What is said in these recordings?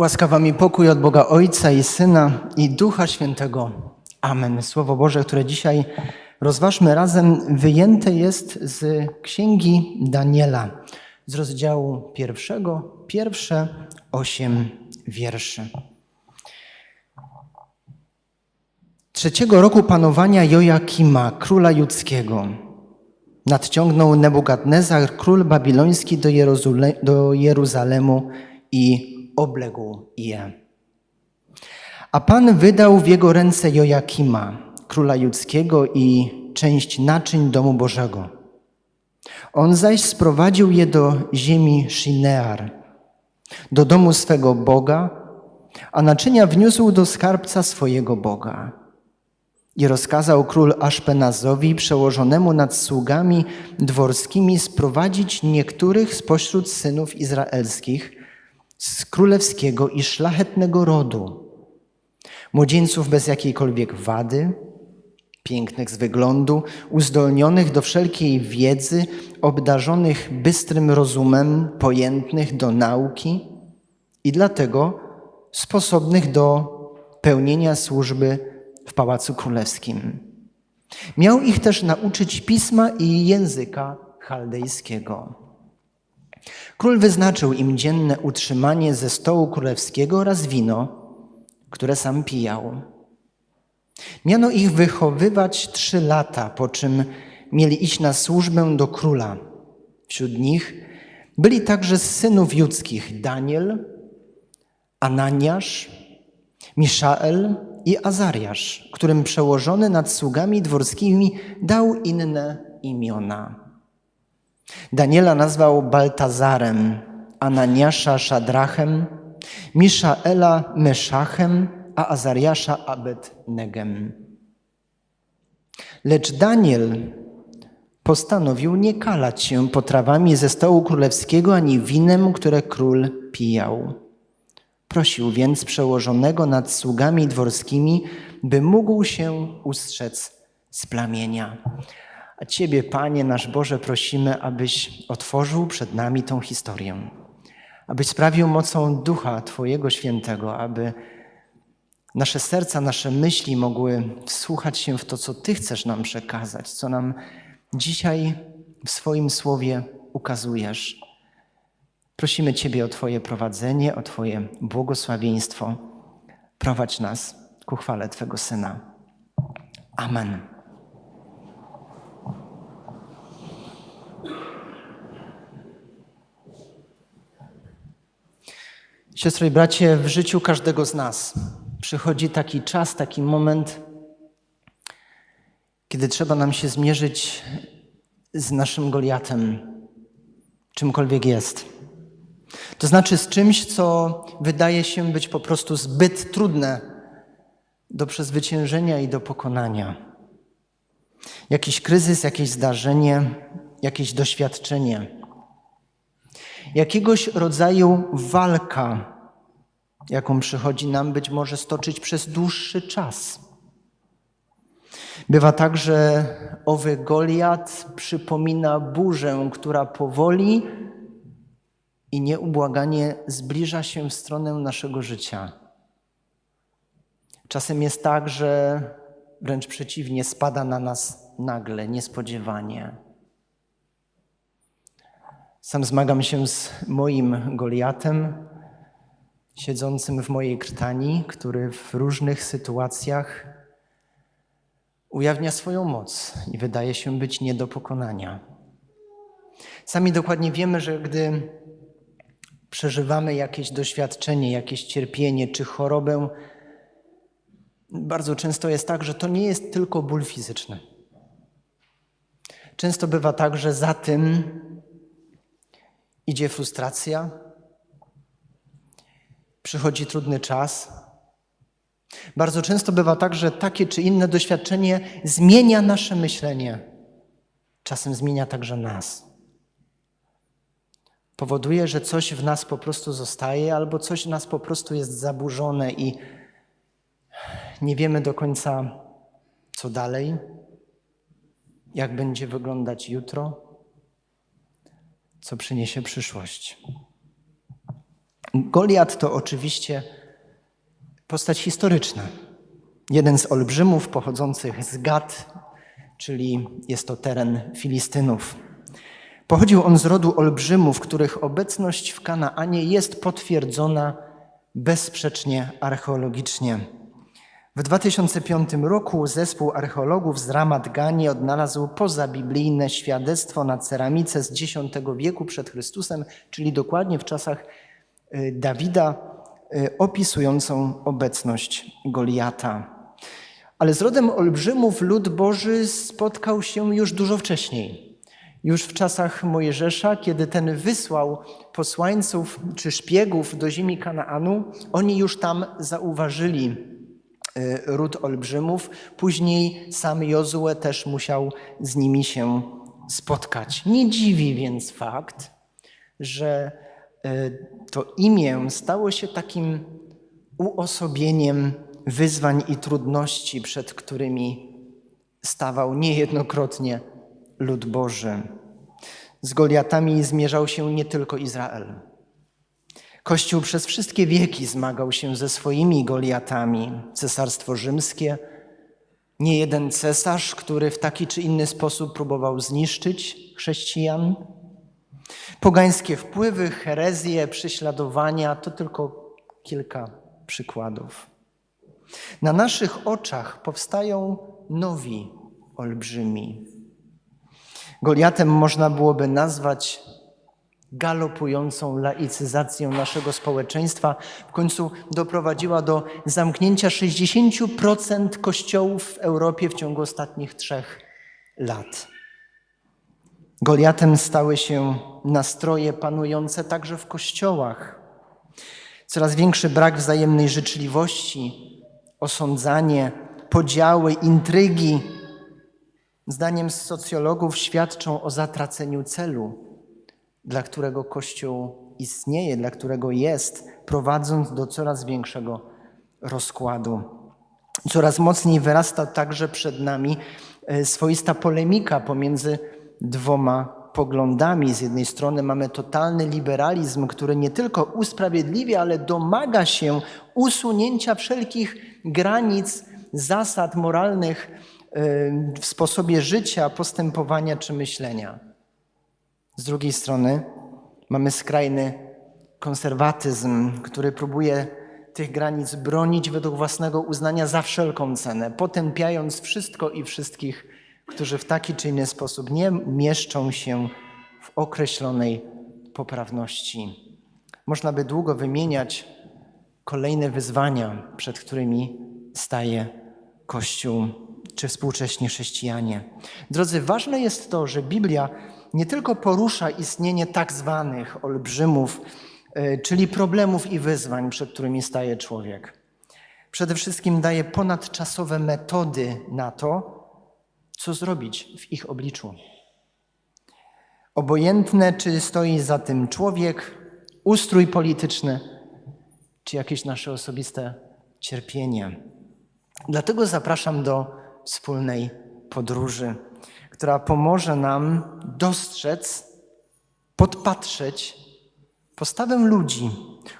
Łaskawa mi pokój od Boga Ojca i Syna i Ducha Świętego. Amen. Słowo Boże, które dzisiaj rozważmy razem, wyjęte jest z Księgi Daniela, z rozdziału pierwszego, pierwsze osiem wierszy. Trzeciego roku panowania Jojakima, króla judzkiego, nadciągnął Nebukadnezar, król babiloński do, Jerozule- do Jeruzalemu i obległ je. A Pan wydał w jego ręce Jojakima, króla judzkiego i część naczyń domu Bożego. On zaś sprowadził je do ziemi Shinear, do domu swego Boga, a naczynia wniósł do skarbca swojego Boga. I rozkazał król Aszpenazowi, przełożonemu nad sługami dworskimi, sprowadzić niektórych spośród synów izraelskich z królewskiego i szlachetnego rodu, młodzieńców bez jakiejkolwiek wady, pięknych z wyglądu, uzdolnionych do wszelkiej wiedzy, obdarzonych bystrym rozumem, pojętnych do nauki i dlatego sposobnych do pełnienia służby w Pałacu Królewskim. Miał ich też nauczyć pisma i języka chaldejskiego. Król wyznaczył im dzienne utrzymanie ze stołu królewskiego oraz wino, które sam pijał. Miano ich wychowywać trzy lata, po czym mieli iść na służbę do króla. Wśród nich byli także z synów judzkich Daniel, Ananiasz, Miszael i Azariasz, którym przełożony nad sługami dworskimi dał inne imiona. Daniela nazwał Baltazarem, Ananiasza Szadrachem, Miszaela Meszachem, a Azariasza Abednegem. Lecz Daniel postanowił nie kalać się potrawami ze stołu królewskiego ani winem, które król pijał. Prosił więc przełożonego nad sługami dworskimi, by mógł się ustrzec z plamienia. A Ciebie, Panie nasz Boże, prosimy, abyś otworzył przed nami tą historię, abyś sprawił mocą Ducha Twojego Świętego, aby nasze serca, nasze myśli mogły wsłuchać się w to, co Ty chcesz nam przekazać, co nam dzisiaj w swoim słowie ukazujesz. Prosimy Ciebie o Twoje prowadzenie, o Twoje błogosławieństwo. Prowadź nas ku chwale Twego Syna. Amen. Siostro i bracie, w życiu każdego z nas przychodzi taki czas, taki moment, kiedy trzeba nam się zmierzyć z naszym Goliatem, czymkolwiek jest. To znaczy z czymś, co wydaje się być po prostu zbyt trudne do przezwyciężenia i do pokonania. Jakiś kryzys, jakieś zdarzenie, jakieś doświadczenie jakiegoś rodzaju walka, jaką przychodzi nam być może stoczyć przez dłuższy czas. Bywa tak, że owy Goliat przypomina burzę, która powoli i nieubłaganie zbliża się w stronę naszego życia. Czasem jest tak, że wręcz przeciwnie, spada na nas nagle, niespodziewanie. Sam zmagam się z moim Goliatem, siedzącym w mojej krtani, który w różnych sytuacjach ujawnia swoją moc i wydaje się być nie do pokonania. Sami dokładnie wiemy, że gdy przeżywamy jakieś doświadczenie, jakieś cierpienie czy chorobę, bardzo często jest tak, że to nie jest tylko ból fizyczny. Często bywa tak, że za tym idzie frustracja, przychodzi trudny czas. Bardzo często bywa tak, że takie czy inne doświadczenie zmienia nasze myślenie, czasem zmienia także nas. Powoduje, że coś w nas po prostu zostaje, albo coś w nas po prostu jest zaburzone i nie wiemy do końca, co dalej, jak będzie wyglądać jutro co przyniesie przyszłość. Goliat to oczywiście postać historyczna. Jeden z olbrzymów pochodzących z Gad, czyli jest to teren Filistynów. Pochodził on z rodu olbrzymów, których obecność w Kanaanie jest potwierdzona bezsprzecznie archeologicznie. W 2005 roku zespół archeologów z Ramat Gani odnalazł pozabiblijne świadectwo na ceramice z X wieku przed Chrystusem, czyli dokładnie w czasach y, Dawida, y, opisującą obecność Goliata. Ale z rodem olbrzymów lud Boży spotkał się już dużo wcześniej. Już w czasach Mojżesza, kiedy ten wysłał posłańców czy szpiegów do ziemi Kanaanu, oni już tam zauważyli ród olbrzymów. Później sam Jozue też musiał z nimi się spotkać. Nie dziwi więc fakt, że y, to imię stało się takim uosobieniem wyzwań i trudności, przed którymi stawał niejednokrotnie lud Boży. Z Goliatami zmierzał się nie tylko Izrael. Kościół przez wszystkie wieki zmagał się ze swoimi Goliatami. Cesarstwo rzymskie, nie jeden cesarz, który w taki czy inny sposób próbował zniszczyć chrześcijan. Pogańskie wpływy, herezje, prześladowania to tylko kilka przykładów. Na naszych oczach powstają nowi olbrzymi. Goliatem można byłoby nazwać galopującą laicyzację naszego społeczeństwa. W końcu doprowadziła do zamknięcia 60% kościołów w Europie w ciągu ostatnich trzech lat. Goliatem stały się nastroje panujące także w kościołach. Coraz większy brak wzajemnej życzliwości, osądzanie, podziały, intrygi, zdaniem socjologów świadczą o zatraceniu celu, dla którego Kościół istnieje, dla którego jest, prowadząc do coraz większego rozkładu. Coraz mocniej wyrasta także przed nami e, swoista polemika pomiędzy dwoma poglądami. Z jednej strony mamy totalny liberalizm, który nie tylko usprawiedliwia, ale domaga się usunięcia wszelkich granic, zasad moralnych w sposobie życia, postępowania czy myślenia. Z drugiej strony mamy skrajny konserwatyzm, który próbuje tych granic bronić według własnego uznania za wszelką cenę, potępiając wszystko i wszystkich, którzy w taki czy inny sposób nie mieszczą się w określonej poprawności. Można by długo wymieniać kolejne wyzwania, przed którymi staje Kościół czy współcześni chrześcijanie. Drodzy, ważne jest to, że Biblia nie tylko porusza istnienie tak zwanych olbrzymów, e, czyli problemów i wyzwań, przed którymi staje człowiek. Przede wszystkim daje ponadczasowe metody na to, co zrobić w ich obliczu. Obojętne, czy stoi za tym człowiek, ustrój polityczny, czy jakieś nasze osobiste cierpienie. Dlatego zapraszam do wspólnej podróży, która pomoże nam dostrzec, podpatrzeć postawę ludzi,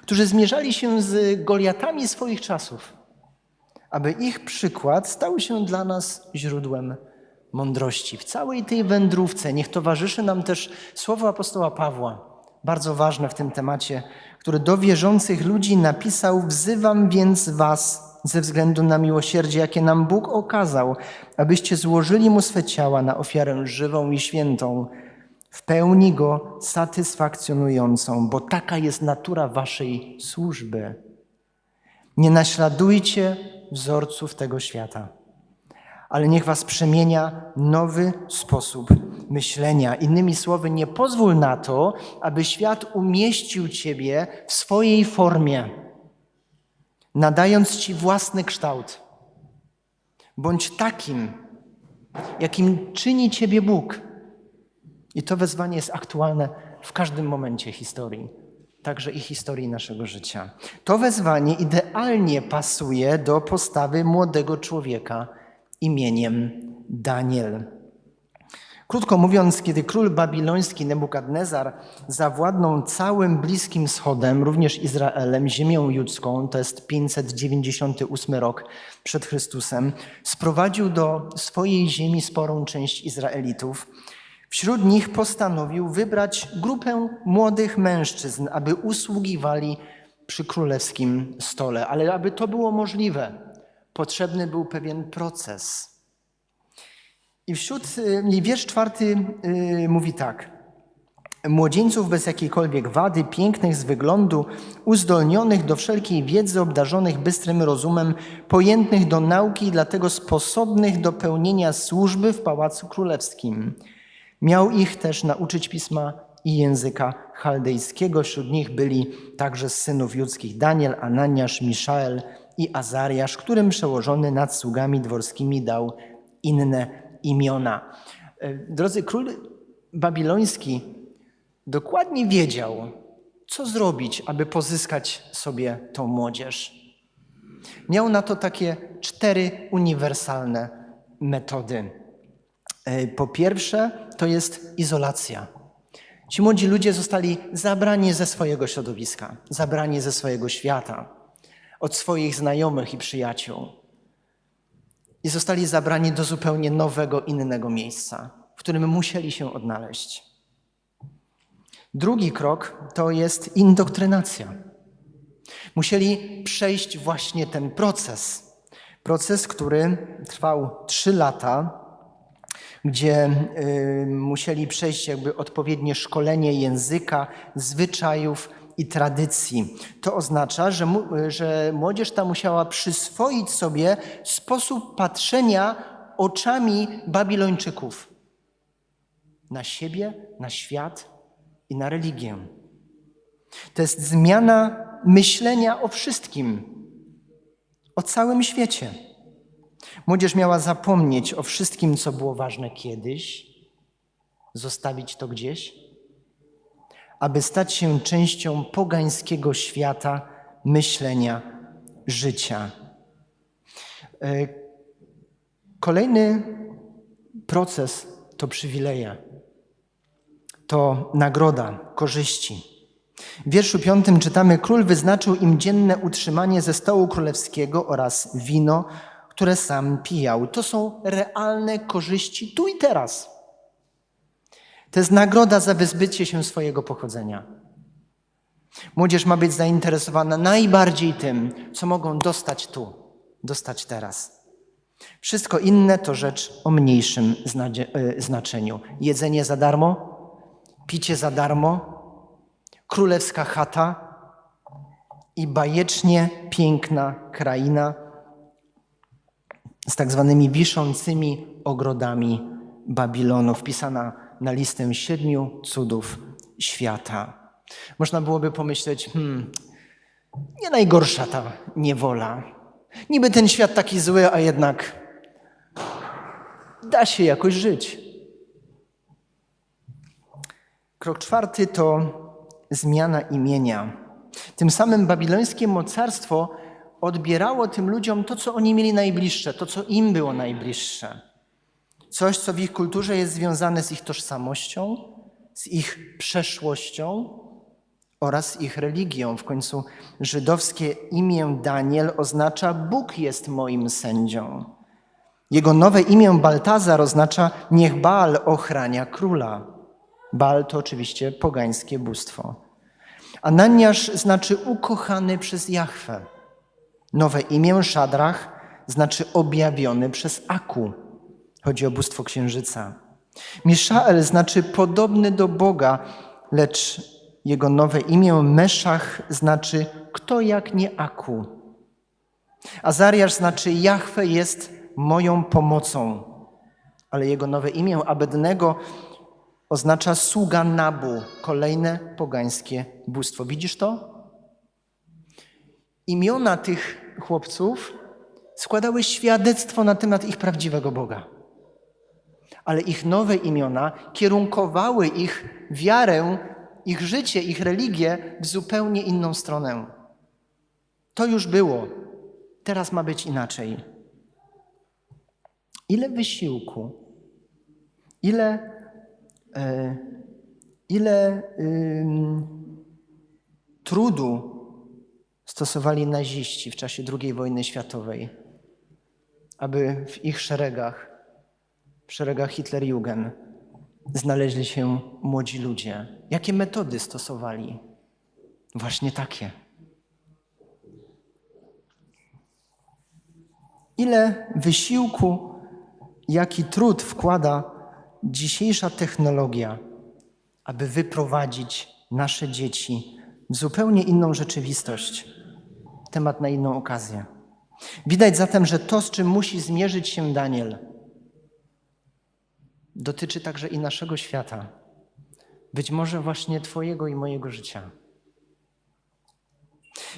którzy zmierzali się z Goliatami swoich czasów, aby ich przykład stał się dla nas źródłem mądrości. W całej tej wędrówce niech towarzyszy nam też słowo apostoła Pawła, bardzo ważne w tym temacie, który do wierzących ludzi napisał: Wzywam więc was ze względu na miłosierdzie, jakie nam Bóg okazał, abyście złożyli mu swe ciała na ofiarę żywą i świętą, w pełni go satysfakcjonującą, bo taka jest natura waszej służby. Nie naśladujcie wzorców tego świata, ale niech was przemienia nowy sposób myślenia. Innymi słowy, nie pozwól na to, aby świat umieścił ciebie w swojej formie nadając Ci własny kształt. Bądź takim, jakim czyni Ciebie Bóg. I to wezwanie jest aktualne w każdym momencie historii, także i historii naszego życia. To wezwanie idealnie pasuje do postawy młodego człowieka imieniem Daniel. Krótko mówiąc, kiedy król babiloński Nebukadnezar zawładnął całym Bliskim Wschodem, również Izraelem, ziemią judzką, to jest 598 rok przed Chrystusem, sprowadził do swojej ziemi sporą część Izraelitów. Wśród nich postanowił wybrać grupę młodych mężczyzn, aby usługiwali przy królewskim stole. Ale aby to było możliwe, potrzebny był pewien proces. I wśród, y, i wiersz czwarty y, mówi tak. Młodzieńców bez jakiejkolwiek wady, pięknych z wyglądu, uzdolnionych do wszelkiej wiedzy, obdarzonych bystrym rozumem, pojętnych do nauki i dlatego sposobnych do pełnienia służby w Pałacu Królewskim. Miał ich też nauczyć pisma i języka chaldejskiego. Wśród nich byli także z synów judzkich Daniel, Ananiasz, Miszael i Azariasz, którym przełożony nad sługami dworskimi dał inne imiona. E, Drodzy, król babiloński dokładnie wiedział, co zrobić, aby pozyskać sobie tą młodzież. Miał na to takie cztery uniwersalne metody. E, Po pierwsze, to jest izolacja. Ci młodzi ludzie zostali zabrani ze swojego środowiska, zabrani ze swojego świata, od swoich znajomych i przyjaciół i zostali zabrani do zupełnie nowego, innego miejsca, w którym musieli się odnaleźć. Drugi krok to jest indoktrynacja. Musieli przejść właśnie ten proces. Proces, który trwał trzy lata, gdzie y, musieli przejść jakby odpowiednie szkolenie języka, zwyczajów i tradycji. To oznacza, że, że młodzież ta musiała przyswoić sobie sposób patrzenia oczami Babilończyków na siebie, na świat i na religię. To jest zmiana myślenia o wszystkim, o całym świecie. Młodzież miała zapomnieć o wszystkim, co było ważne kiedyś, zostawić to gdzieś, aby stać się częścią pogańskiego świata myślenia, życia. E, Kolejny proces to przywileje, to nagroda, korzyści. W wierszu piątym czytamy: Król wyznaczył im dzienne utrzymanie ze stołu królewskiego oraz wino, które sam pijał. To są realne korzyści tu i teraz. To jest nagroda za wyzbycie się swojego pochodzenia. Młodzież ma być zainteresowana najbardziej tym, co mogą dostać tu, dostać teraz. Wszystko inne to rzecz o mniejszym e, znaczeniu. Jedzenie za darmo, picie za darmo, królewska chata i bajecznie piękna kraina z tak zwanymi wiszącymi ogrodami Babilonu, wpisana na listę siedmiu cudów świata. Można byłoby pomyśleć, hmm, nie najgorsza ta niewola. Niby ten świat taki zły, a jednak da się jakoś żyć. Krok czwarty to zmiana imienia. Tym samym babilońskie mocarstwo odbierało tym ludziom to, co oni mieli najbliższe, to, co im było najbliższe. Coś, co w ich kulturze jest związane z ich tożsamością, z ich przeszłością oraz ich religią. W końcu żydowskie imię Daniel oznacza Bóg jest moim sędzią. Jego nowe imię Baltazar oznacza niech Baal ochrania króla. Baal to oczywiście pogańskie bóstwo. Ananiasz znaczy ukochany przez Jahwe. Nowe imię Szadrach znaczy objawiony przez Aku. Chodzi o bóstwo księżyca. Miszael znaczy podobny do Boga, lecz jego nowe imię Meszach znaczy kto jak nie Aku. Azariasz znaczy Jahwe jest moją pomocą, ale jego nowe imię Abednego oznacza sługa Nabu, kolejne pogańskie bóstwo. Widzisz to? Imiona tych chłopców składały świadectwo na temat ich prawdziwego Boga. Ale ich nowe imiona kierunkowały ich wiarę, ich życie, ich religię w zupełnie inną stronę. To już było. Teraz ma być inaczej. Ile wysiłku, ile e, ile trudu stosowali naziści w czasie II wojny światowej, aby w ich szeregach, w szeregach Hitlerjugend, znaleźli się młodzi ludzie. Jakie metody stosowali? Właśnie takie. Ile wysiłku, jaki trud wkłada dzisiejsza technologia, aby wyprowadzić nasze dzieci w zupełnie inną rzeczywistość. Temat na inną okazję. Widać zatem, że to, z czym musi zmierzyć się Daniel, dotyczy także i naszego świata. Być może właśnie Twojego i mojego życia.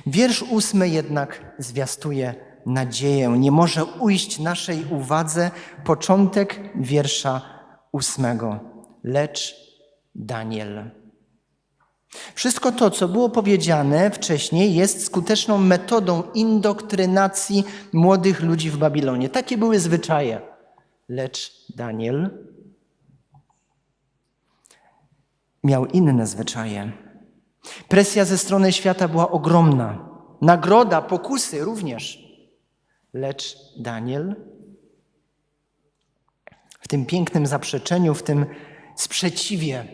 Wiersz ósmy jednak zwiastuje nadzieję. Nie może ujść naszej uwadze początek wiersza ósmego. Lecz Daniel. Wszystko to, co było powiedziane wcześniej, jest skuteczną metodą indoktrynacji młodych ludzi w Babilonie. Takie były zwyczaje. Lecz Daniel miał inne zwyczaje. Presja ze strony świata była ogromna. Nagroda, pokusy również. Lecz Daniel w tym pięknym zaprzeczeniu, w tym sprzeciwie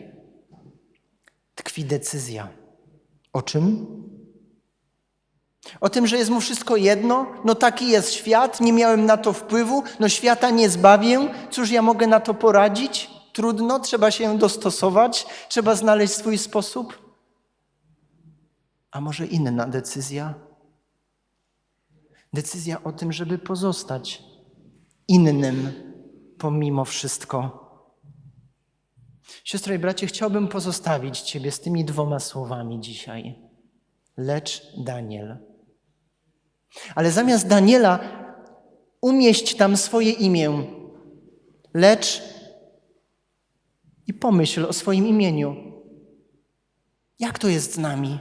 tkwi decyzja. O czym? O tym, że jest mu wszystko jedno, no taki jest świat, nie miałem na to wpływu, no świata nie zbawię, cóż ja mogę na to poradzić? Trudno, trzeba się dostosować, trzeba znaleźć swój sposób. A może inna decyzja? Decyzja o tym, żeby pozostać innym pomimo wszystko. Siostro i bracie, chciałbym pozostawić Ciebie z tymi dwoma słowami dzisiaj. Lecz Daniel. Ale zamiast Daniela umieść tam swoje imię. Lecz i pomyśl o swoim imieniu. Jak to jest z nami?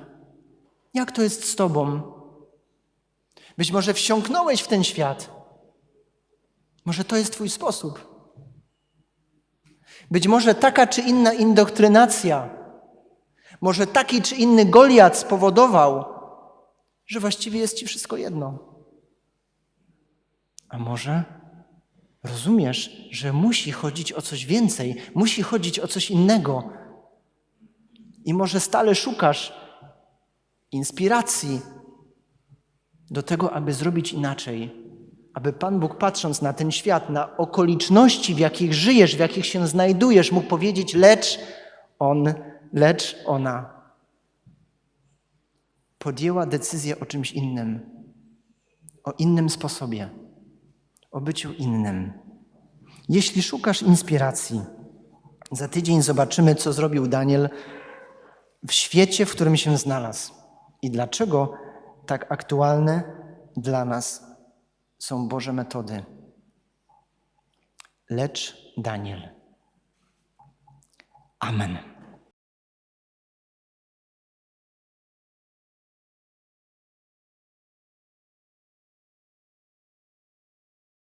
Jak to jest z Tobą? Być może wsiąknąłeś w ten świat. Może to jest Twój sposób. Być może taka czy inna indoktrynacja, może taki czy inny Goliat spowodował, że właściwie jest Ci wszystko jedno. A może rozumiesz, że musi chodzić o coś więcej, musi chodzić o coś innego. I może stale szukasz inspiracji do tego, aby zrobić inaczej, aby Pan Bóg, patrząc na ten świat, na okoliczności, w jakich żyjesz, w jakich się znajdujesz, mógł powiedzieć: Lecz on, lecz ona. Podjęła decyzję o czymś innym, o innym sposobie, o byciu innym. Jeśli szukasz inspiracji, za tydzień zobaczymy, co zrobił Daniel w świecie, w którym się znalazł i dlaczego tak aktualne dla nas są Boże metody. Lecz Daniel. Amen.